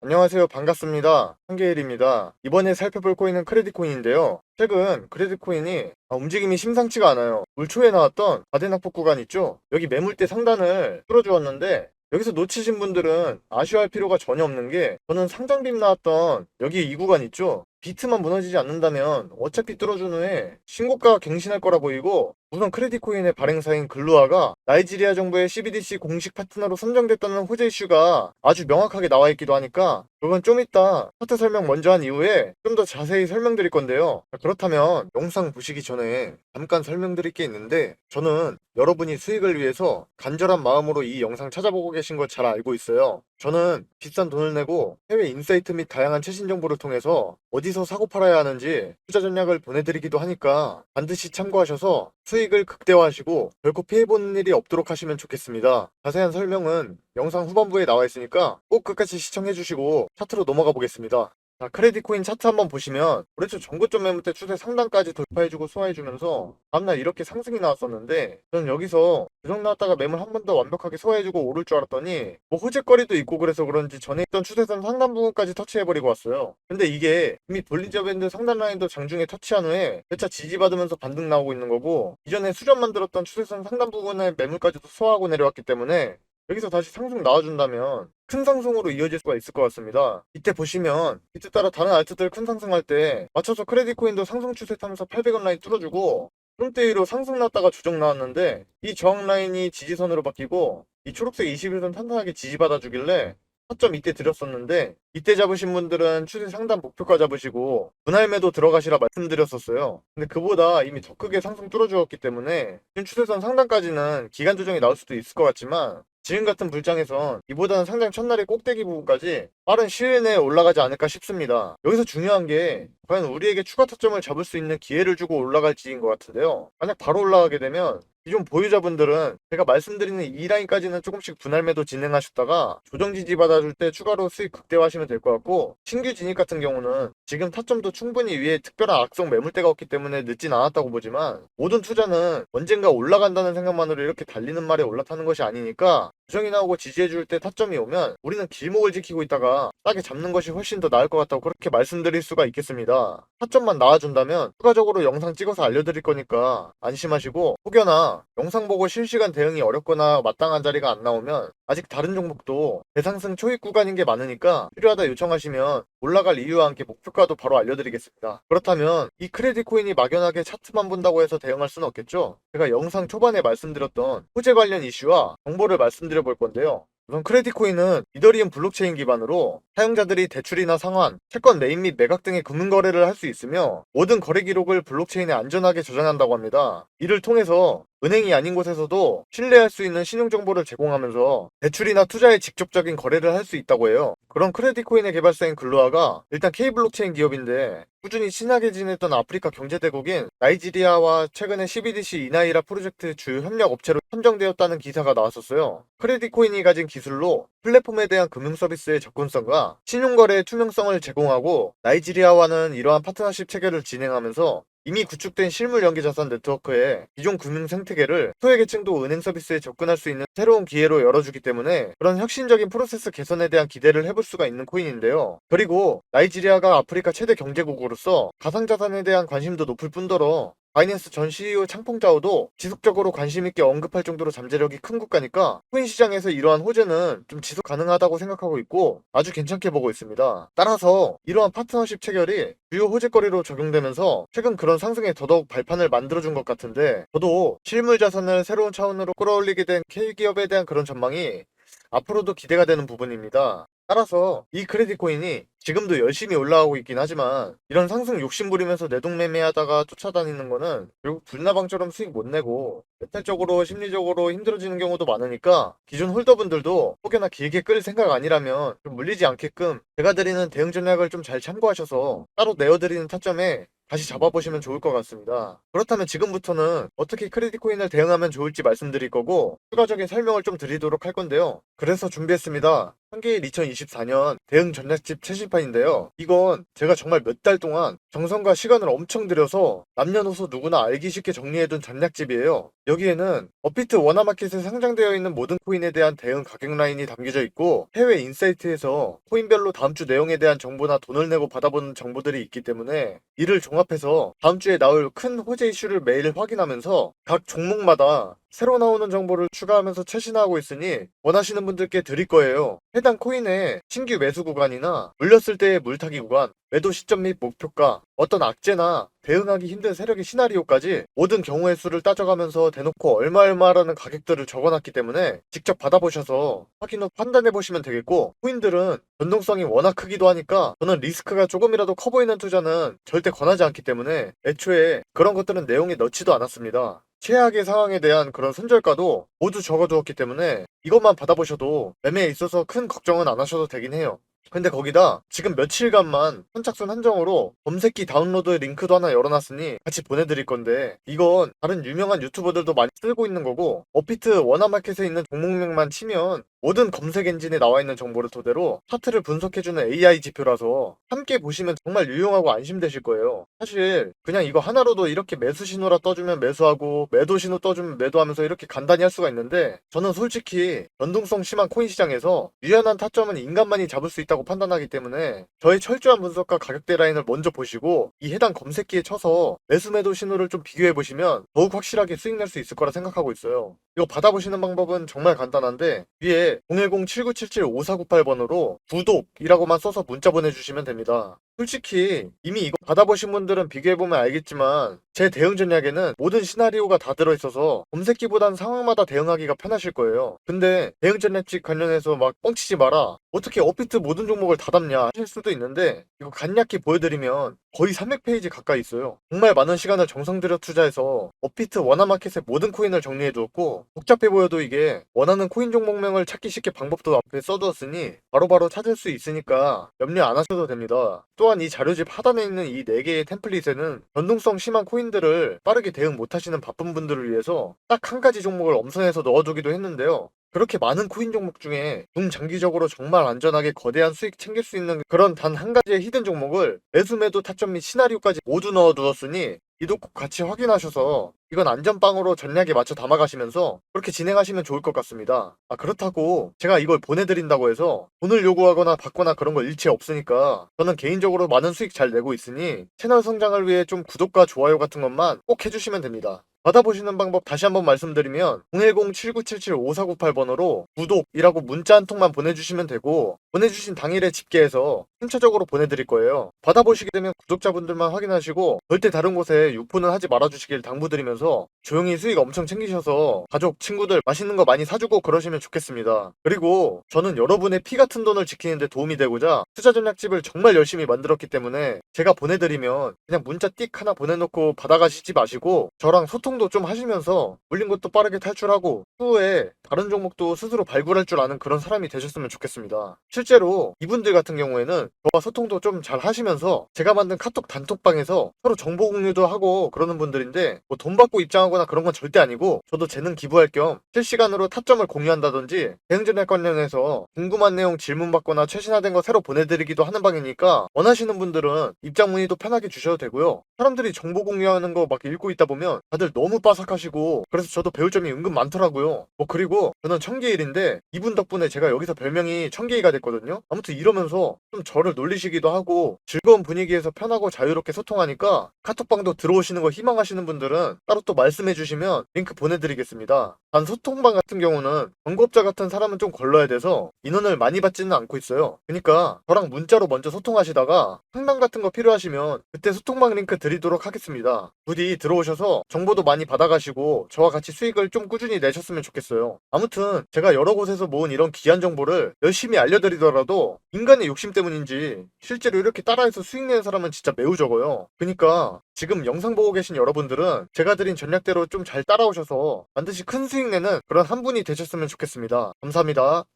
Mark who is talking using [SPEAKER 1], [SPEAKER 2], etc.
[SPEAKER 1] 안녕하세요. 반갑습니다. 한계일입니다. 이번에 살펴볼 코인은 크레딧 코인인데요. 최근 크레딧 코인이 아, 움직임이 심상치가 않아요. 올 초에 나왔던 바데낙폭 구간 있죠? 여기 매물대 상단을 뚫어주었는데 여기서 놓치신 분들은 아쉬워할 필요가 전혀 없는 게 저는 상장빔 나왔던 여기 이 구간 있죠? 비트만 무너지지 않는다면 어차피 뚫어준 후에 신고가가 갱신할 거라 보이고 우선 크레딧 코인의 발행사인 글루아가 나이지리아 정부의 CBDC 공식 파트너로 선정됐다는 호재 이슈가 아주 명확하게 나와 있기도 하니까 그건 좀 이따 차트 설명 먼저 한 이후에 좀 더 자세히 설명드릴 건데요. 자, 그렇다면 영상 보시기 전에 잠깐 설명드릴 게 있는데 저는 여러분이 수익을 위해서 간절한 마음으로 이 영상 찾아보고 계신 걸 잘 알고 있어요. 저는 비싼 돈을 내고 해외 인사이트 및 다양한 최신 정보를 통해서 어디서 사고 팔아야 하는지 투자 전략을 보내드리기도 하니까 반드시 참고하셔서 수익을 극대화하시고 결코 피해보는 일이 없도록 하시면 좋겠습니다. 자세한 설명은 영상 후반부에 나와 있으니까 꼭 끝까지 시청해주시고 차트로 넘어가 보겠습니다. 자, 크레딧 코인 차트 한번 보시면 오래초 전고점 매물 때 추세 상단까지 돌파해주고 소화해주면서 다음날 이렇게 상승이 나왔었는데 저는 여기서 조정 나왔다가 매물 한 번 더 완벽하게 소화해주고 오를 줄 알았더니 뭐 호재거리도 있고 그래서 그런지 전에 있던 추세선 상단 부분까지 터치해버리고 왔어요. 근데 이게 이미 볼린저 밴드 상단 라인도 장중에 터치한 후에 회차 지지받으면서 반등 나오고 있는 거고 이전에 수렴 만들었던 추세선 상단 부분의 매물까지도 소화하고 내려왔기 때문에 여기서 다시 상승 나와준다면 큰 상승으로 이어질 수가 있을 것 같습니다. 이때 보시면 이때 따라 다른 알트들 큰 상승할 때 맞춰서 크레딧 코인도 상승 추세 타면서 800원 라인 뚫어주고 홈대 위로 상승 났다가 조정 나왔는데 이 저항 라인이 지지선으로 바뀌고 이 초록색 21선 탄탄하게 지지받아 주길래 타점 이때 드렸었는데 이때 잡으신 분들은 추세 상단 목표가 잡으시고 분할 매도 들어가시라 말씀드렸었어요. 근데 그보다 이미 더 크게 상승 뚫어주었기 때문에 지금 추세선 상단까지는 기간 조정이 나올 수도 있을 것 같지만 지금 같은 불장에선 이보다는 상장 첫날의 꼭대기 부분까지 빠른 시일 내에 올라가지 않을까 싶습니다. 여기서 중요한 게 과연 우리에게 추가 타점을 잡을 수 있는 기회를 주고 올라갈 지인 것 같은데요. 만약 바로 올라가게 되면 기존 보유자분들은 제가 말씀드리는 이 라인까지는 조금씩 분할 매도 진행하셨다가 조정 지지 받아줄 때 추가로 수익 극대화하시면 될 것 같고 신규 진입 같은 경우는 지금 타점도 충분히 위에 특별한 악성 매물대가 없기 때문에 늦진 않았다고 보지만 모든 투자는 언젠가 올라간다는 생각만으로 이렇게 달리는 말에 올라타는 것이 아니니까 조정이 나오고 지지해줄 때 타점이 오면 우리는 길목을 지키고 있다가 싸게 잡는 것이 훨씬 더 나을 것 같다고 그렇게 말씀드릴 수가 있겠습니다. 타점만 나와준다면 추가적으로 영상 찍어서 알려드릴 거니까 안심하시고 혹여나 영상 보고 실시간 대응이 어렵거나 마땅한 자리가 안 나오면 아직 다른 종목도 대상승 초입 구간인 게 많으니까 필요하다 요청하시면 올라갈 이유와 함께 목표가도 바로 알려드리겠습니다. 그렇다면 이 크레딧 코인이 막연하게 차트만 본다고 해서 대응할 수는 없겠죠? 제가 영상 초반에 말씀드렸던 호재 관련 이슈와 정보를 말씀드려 볼 건데요. 우선 크레딧 코인은 이더리움 블록체인 기반으로 사용자들이 대출이나 상환, 채권 매입 및 매각 등의 금융 거래를 할 수 있으며 모든 거래 기록을 블록체인에 안전하게 저장한다고 합니다. 이를 통해서 은행이 아닌 곳에서도 신뢰할 수 있는 신용 정보를 제공하면서 대출이나 투자에 직접적인 거래를 할 수 있다고 해요. 그런 크레딧 코인의 개발사인 글로아가 일단 K 블록체인 기업인데 꾸준히 친하게 지냈던 아프리카 경제대국인 나이지리아와 최근에 CBDC 이나이라 프로젝트 주요 협력 업체로 선정되었다는 기사가 나왔었어요. 크레딧 코인이 가진 기술로 플랫폼에 대한 금융 서비스의 접근성과 신용거래의 투명성을 제공하고 나이지리아와는 이러한 파트너십 체계를 진행하면서 이미 구축된 실물 연계 자산 네트워크에 기존 금융 생태계를 소외계층도 은행 서비스에 접근할 수 있는 새로운 기회로 열어주기 때문에 그런 혁신적인 프로세스 개선에 대한 기대를 해볼 수가 있는 코인인데요. 그리고 나이지리아가 아프리카 최대 경제국으로서 가상자산에 대한 관심도 높을 뿐더러 바이낸스 전 CEO 창펑자오도 지속적으로 관심 있게 언급할 정도로 잠재력이 큰 국가니까 코인 시장에서 이러한 호재는 좀 지속 가능하다고 생각하고 있고 아주 괜찮게 보고 있습니다. 따라서 이러한 파트너십 체결이 주요 호재거리로 적용되면서 최근 그런 상승에 더더욱 발판을 만들어준 것 같은데 저도 실물 자산을 새로운 차원으로 끌어올리게 된 K기업에 대한 그런 전망이 앞으로도 기대가 되는 부분입니다. 따라서 이 크레딧 코인이 지금도 열심히 올라가고 있긴 하지만 이런 상승 욕심 부리면서 내동매매하다가 쫓아다니는 거는 결국 불나방처럼 수익 못 내고 메탈적으로 심리적으로 힘들어지는 경우도 많으니까 기존 홀더분들도 혹여나 길게 끌 생각 아니라면 좀 물리지 않게끔 제가 드리는 대응 전략을 좀 잘 참고하셔서 따로 내어드리는 타점에 다시 잡아보시면 좋을 것 같습니다. 그렇다면 지금부터는 어떻게 크레딧 코인을 대응하면 좋을지 말씀드릴 거고 추가적인 설명을 좀 드리도록 할 건데요. 그래서 준비했습니다. 한계일 2024년 대응 전략집 최신판인데요. 이건 제가 정말 몇 달 동안 정성과 시간을 엄청 들여서 남녀노소 누구나 알기 쉽게 정리해둔 전략집이에요. 여기에는 업비트 워너마켓에 상장되어 있는 모든 코인에 대한 대응 가격 라인이 담겨져 있고 해외 인사이트에서 코인별로 다음 주 내용에 대한 정보나 돈을 내고 받아보는 정보들이 있기 때문에 이를 종합해서 다음 주에 나올 큰 호재 이슈를 매일 확인하면서 각 종목마다 새로 나오는 정보를 추가하면서 최신화하고 있으니 원하시는 분들께 드릴 거예요. 해당 코인의 신규 매수 구간이나 물렸을 때의 물타기 구간, 매도 시점 및 목표가, 어떤 악재나 대응하기 힘든 세력의 시나리오까지 모든 경우의 수를 따져가면서 대놓고 얼마 얼마라는 가격들을 적어놨기 때문에 직접 받아보셔서 확인 후 판단해 보시면 되겠고 코인들은 변동성이 워낙 크기도 하니까 저는 리스크가 조금이라도 커 보이는 투자는 절대 권하지 않기 때문에 애초에 그런 것들은 내용에 넣지도 않았습니다. 최악의 상황에 대한 그런 손절가도 모두 적어두었기 때문에 이것만 받아보셔도 매매에 있어서 큰 걱정은 안 하셔도 되긴 해요. 근데 거기다 지금 며칠간만 선착순 한정으로 검색기 다운로드 링크도 하나 열어놨으니 같이 보내드릴 건데 이건 다른 유명한 유튜버들도 많이 쓰고 있는 거고 어피트 워너마켓에 있는 종목명만 치면 모든 검색 엔진에 나와 있는 정보를 토대로 차트를 분석해주는 AI 지표라서 함께 보시면 정말 유용하고 안심되실 거예요. 사실 그냥 이거 하나로도 이렇게 매수 신호라 떠주면 매수하고 매도 신호 떠주면 매도하면서 이렇게 간단히 할 수가 있는데 저는 솔직히 변동성 심한 코인 시장에서 유연한 타점은 인간만이 잡을 수 있다고 판단하기 때문에 저의 철저한 분석과 가격대 라인을 먼저 보시고 이 해당 검색기에 쳐서 매수 매도 신호를 좀 비교해 보시면 더욱 확실하게 수익 낼 수 있을 거라 생각하고 있어요. 이거 받아보시는 방법은 정말 간단한데 위에 010-7977-5498번으로 구독이라고만 써서 문자 보내주시면 됩니다. 솔직히 이미 이거 받아보신 분들은 비교해보면 알겠지만 제 대응 전략에는 모든 시나리오가 다 들어있어서 검색기보단 상황마다 대응하기가 편하실 거예요. 근데 대응 전략집 관련해서 막 뻥치지 마라. 어떻게 업비트 모든 종목을 다 담냐 하실 수도 있는데 이거 간략히 보여드리면 거의 300페이지 가까이 있어요. 정말 많은 시간을 정성 들여 투자해서 업비트 원화마켓의 모든 코인을 정리해 두었고 복잡해 보여도 이게 원하는 코인 종목명을 찾기 쉽게 방법도 앞에 써두었으니 바로바로 찾을 수 있으니까 염려 안 하셔도 됩니다. 또한 이 자료집 하단에 있는 이 4개의 템플릿에는 변동성 심한 코인들을 빠르게 대응 못하시는 바쁜 분들을 위해서 딱 한 가지 종목을 엄선해서 넣어두기도 했는데요. 그렇게 많은 코인 종목 중에 중장기적으로 정말 안전하게 거대한 수익 챙길 수 있는 그런 단 한 가지의 히든 종목을 매수 매도 타점 및 시나리오까지 모두 넣어 두었으니 이도 꼭 같이 확인하셔서 이건 안전빵으로 전략에 맞춰 담아가시면서 그렇게 진행하시면 좋을 것 같습니다. 아 그렇다고 제가 이걸 보내드린다고 해서 돈을 요구하거나 받거나 그런 거 일체 없으니까 저는 개인적으로 많은 수익 잘 내고 있으니 채널 성장을 위해 좀 구독과 좋아요 같은 것만 꼭 해주시면 됩니다. 받아보시는 방법 다시 한번 말씀드리면 010-7977-5498번으로 구독이라고 문자 한 통만 보내주시면 되고 보내주신 당일에 집계해서 순차적으로 보내드릴 거예요. 받아보시게 되면 구독자분들만 확인하시고 절대 다른 곳에 유포는 하지 말아주시길 당부드리면서 조용히 수익 엄청 챙기셔서 가족, 친구들 맛있는 거 많이 사주고 그러시면 좋겠습니다. 그리고 저는 여러분의 피 같은 돈을 지키는데 도움이 되고자 투자 전략집을 정말 열심히 만들었기 때문에 제가 보내드리면 그냥 문자 띡 하나 보내놓고 받아가시지 마시고 저랑 소통도 좀 하시면서 물린 것도 빠르게 탈출하고 후에 다른 종목도 스스로 발굴할 줄 아는 그런 사람이 되셨으면 좋겠습니다. 실제로 이분들 같은 경우에는 저와 소통도 좀 잘 하시면서 제가 만든 카톡 단톡방에서 서로 정보 공유도 하고 그러는 분들인데 뭐 돈 받고 입장하거나 그런 건 절대 아니고 저도 재능 기부할 겸 실시간으로 타점을 공유한다든지 대응전략 관련해서 궁금한 내용 질문 받거나 최신화된 거 새로 보내드리기도 하는 방이니까 원하시는 분들은 입장 문의도 편하게 주셔도 되고요. 사람들이 정보 공유하는 거 막 읽고 있다 보면 다들 너무 빠삭하시고 그래서 저도 배울 점이 은근 많더라고요. 뭐 그리고 저는 청계일인데 이분 덕분에 제가 여기서 별명이 청계이가 됐거든요. 아무튼 이러면서 좀 저를 놀리시기도 하고 즐거운 분위기에서 편하고 자유롭게 소통하니까 카톡방도 들어오시는 거 희망하시는 분들은 따로 또 말씀해 주시면 링크 보내드리겠습니다. 단 소통방 같은 경우는 광고업자 같은 사람은 좀 걸러야 돼서 인원을 많이 받지는 않고 있어요. 그러니까 저랑 문자로 먼저 소통하시다가 상담 같은 거 필요하시면 그때 소통방 링크 드리도록 하겠습니다. 부디 들어오셔서 정보도 많이 받아가시고 저와 같이 수익을 좀 꾸준히 내셨으면 좋겠어요. 아무튼 제가 여러 곳에서 모은 이런 귀한 정보를 열심히 알려드리 더라도 인간의 욕심 때문인지 실제로 이렇게 따라해서 수익 내는 사람은 진짜 매우 적어요. 그러니까 지금 영상 보고 계신 여러분들은 제가 드린 전략대로 좀 잘 따라오셔서 반드시 큰 수익 내는 그런 한 분이 되셨으면 좋겠습니다. 감사합니다.